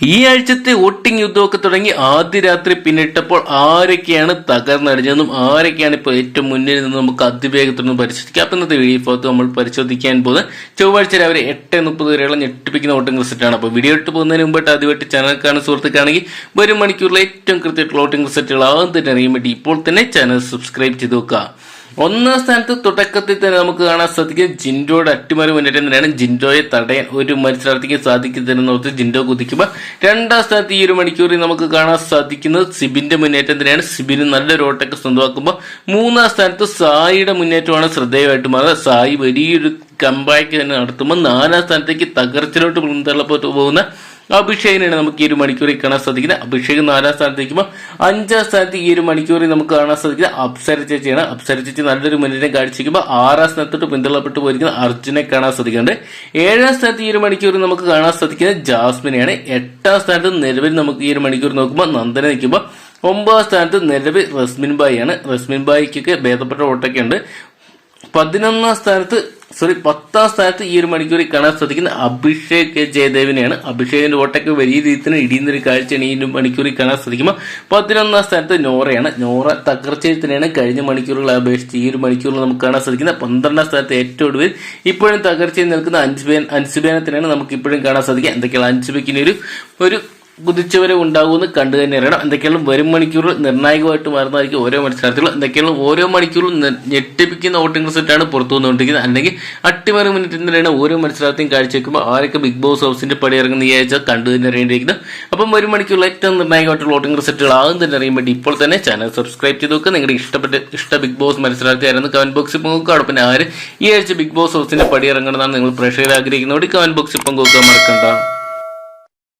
ഈ ആഴ്ചത്തെ വോട്ടിംഗ് യുദ്ധമൊക്കെ തുടങ്ങി ആദ്യ രാത്രി പിന്നിട്ടപ്പോൾ ആരൊക്കെയാണ് തകർന്നടിഞ്ഞതെന്നും ആരൊക്കെയാണ് ഇപ്പോൾ ഏറ്റവും മുന്നിൽ നിന്ന് നമുക്ക് അതിവേഗത്തിനൊന്നും നിന്ന് പരിശോധിക്കാം. അപ്പം ഇന്നത്തെ വീഡിയോ ഭാഗത്ത് നമ്മൾ പരിശോധിക്കാൻ പോകുന്നത് ചൊവ്വാഴ്ച രാവിലെ എട്ട് മുപ്പത് വരെയുള്ള ഞെട്ടിപ്പിക്കുന്ന വോട്ടിംഗ് റിസൾട്ടാണ് അപ്പോൾ വീഡിയോ ഇട്ട് പോകുന്നതിന് മുമ്പായിട്ട് ആദ്യമായിട്ട് ചാനൽ കാണുന്ന സുഹൃത്തുക്കാണെങ്കിൽ വരും മണിക്കൂറിലെ ഏറ്റവും കൃത്യമായിട്ടുള്ള വോട്ടിംഗ് റിസൾട്ടുകൾ ആദ്യം തന്നെ അറിയാൻ വേണ്ടി ഇപ്പോൾ തന്നെ ചാനൽ സബ്സ്ക്രൈബ് ചെയ്ത് നോക്കുക ഒന്നാം സ്ഥാനത്ത് തുടക്കത്തിൽ തന്നെ നമുക്ക് കാണാൻ സാധിക്കും ജിൻഡോയുടെ അട്ടിമറി മുന്നേറ്റം തന്നെയാണ്. ജിൻഡോയെ തടയാൻ ഒരു മത്സരാർത്ഥിക്ക് സാധിക്കുന്നതെന്ന് ഓർത്ത് ജിൻഡോ കുതിക്കുമ്പോൾ രണ്ടാം സ്ഥാനത്ത് ഈ ഒരു മണിക്കൂറിൽ നമുക്ക് കാണാൻ സാധിക്കുന്നത് സിബിന്റെ മുന്നേറ്റം തന്നെയാണ്. സിബിന് നല്ലൊരു ഓട്ടൊക്കെ സ്വന്തമാക്കുമ്പോൾ മൂന്നാം സ്ഥാനത്ത് സായിയുടെ മുന്നേറ്റമാണ് ശ്രദ്ധേയമായിട്ട് മാറുന്നത്. സായി വലിയൊരു കമ്പാക്ക് തന്നെ നടത്തുമ്പോൾ നാലാം സ്ഥാനത്തേക്ക് തകർച്ചയിലോട്ട് പിന്തള്ളപ്പെട്ടു പോകുന്ന അഭിഷേകിനാണ് നമുക്ക് ഈ ഒരു മണിക്കൂറിൽ കാണാൻ സാധിക്കുന്നത്. അഭിഷേക് നാലാം സ്ഥാനത്ത് നിൽക്കുമ്പോൾ അഞ്ചാം സ്ഥാനത്ത് ഈ ഒരു മണിക്കൂറിൽ നമുക്ക് കാണാൻ സാധിക്കുന്നത് അപ്സര ചേച്ചിയാണ്. അപ്സര ചേച്ചി നല്ലൊരു മുന്നേറ്റം കാണിച്ചിരിക്കുമ്പോൾ ആറാം സ്ഥാനത്തോട്ട് പിന്തള്ളപ്പെട്ടു പോയിരിക്കുന്ന അർജുനെ കാണാൻ സാധിക്കുന്നുണ്ട്. ഏഴാം സ്ഥാനത്ത് ഈ ഒരു മണിക്കൂറിൽ നമുക്ക് കാണാൻ സാധിക്കുന്നത് ജാസ്മിനെയാണ്. എട്ടാം സ്ഥാനത്ത് നിലവിൽ നമുക്ക് ഈ ഒരു മണിക്കൂർ നോക്കുമ്പോൾ നന്ദന നിൽക്കുമ്പോൾ ഒമ്പതാം സ്ഥാനത്ത് നിലവിൽ റസ്മിൻ ബായി ആണ് റസ്മിൻ ബായിക്കൊക്കെ ഭേദപ്പെട്ട ഓട്ടൊക്കെ ഉണ്ട് പതിനൊന്നാം സ്ഥാനത്ത് സോറി പത്താം സ്ഥാനത്ത് ഈ ഒരു മണിക്കൂറിൽ കാണാൻ സാധിക്കുന്ന അഭിഷേക് ജയദേവിനെയാണ്. അഭിഷേകിന്റെ ഓട്ടൊക്കെ വലിയ രീതിയിൽ ഇടിയുന്ന ഒരു കാഴ്ചയാണ് ഈ ഒരു മണിക്കൂറിൽ കാണാൻ സാധിക്കുമ്പോൾ. പതിനൊന്നാം സ്ഥാനത്ത് നോറയാണ്. നോറ തകർച്ചയിൽ തന്നെയാണ് കഴിഞ്ഞ മണിക്കൂറുകളെ അപേക്ഷിച്ച് ഈ ഒരു മണിക്കൂറിൽ നമുക്ക് കാണാൻ സാധിക്കുന്നത് പന്ത്രണ്ടാം സ്ഥാനത്ത് ഏറ്റവും ഒടുവിൽ ഇപ്പോഴും തകർച്ചയിൽ നിൽക്കുന്ന അൻസുബേൻ അൻസുബേനെ തന്നെയാണ് നമുക്ക് ഇപ്പോഴും കാണാൻ സാധിക്കുക. എന്തൊക്കെയാണ് അൻസുബയ്ക്കിന് ഒരു ഒരു കുതിച്ചുവരെ ഉണ്ടാകുമെന്ന് കണ്ടു തന്നെ അറിയണം. എന്തൊക്കെയാണ് വരും മണിക്കൂറിൽ നിർണായകമായിട്ട് മാറുന്നതായിരിക്കും ഓരോ മത്സരാർത്ഥികളും. എന്തൊക്കെയാണ് ഓരോ മണിക്കൂറിലും ഞെട്ടിപ്പിക്കുന്ന വോട്ടിംഗ് റിസൾട്ടാണ് പുറത്തു വന്നുകൊണ്ടിരിക്കുന്നത്. അല്ലെങ്കിൽ അട്ടിമറി മിനിറ്റ് തന്നെയാണ് ഓരോ മത്സരാർത്ഥിയും കാഴ്ചവെക്കുമ്പോൾ ആരൊക്കെ ബിഗ് ബോസ് ഹൗസിന്റെ പടി ഇറങ്ങുന്ന ഈ ആഴ്ച കണ്ടു തന്നെ അറിയേണ്ടിയിരിക്കുന്നത് അപ്പം വരും മണിക്കൂറിൽ ഏറ്റവും നിർണായകമായിട്ടുള്ള വോട്ടിംഗ് റിസൾട്ടുകൾ ആകും തന്നെ അറിയാൻ വേണ്ടി ഇപ്പോൾ തന്നെ ചാനൽ സബ്സ്ക്രൈബ് ചെയ്ത് നോക്കുക. നിങ്ങളുടെ ഇഷ്ടപ്പെട്ട ഇഷ്ട ബിഗ് ബോസ് മത്സരാർത്ഥി ആയിരുന്നു കമന്റ് ബോക്സിൽ പങ്കുവെക്കുക പിന്നെ ആര് ഈ ആഴ്ച ബിഗ് ബോസ് ഹൗസിന്റെ പടി ഇറങ്ങണമെന്നാണ് നിങ്ങൾ പ്രേക്ഷകർ ആഗ്രഹിക്കുന്നതോടെ കമന്റ് ബോക്സിൽ പങ്കുവെക്കാൻ മറക്കണ്ട.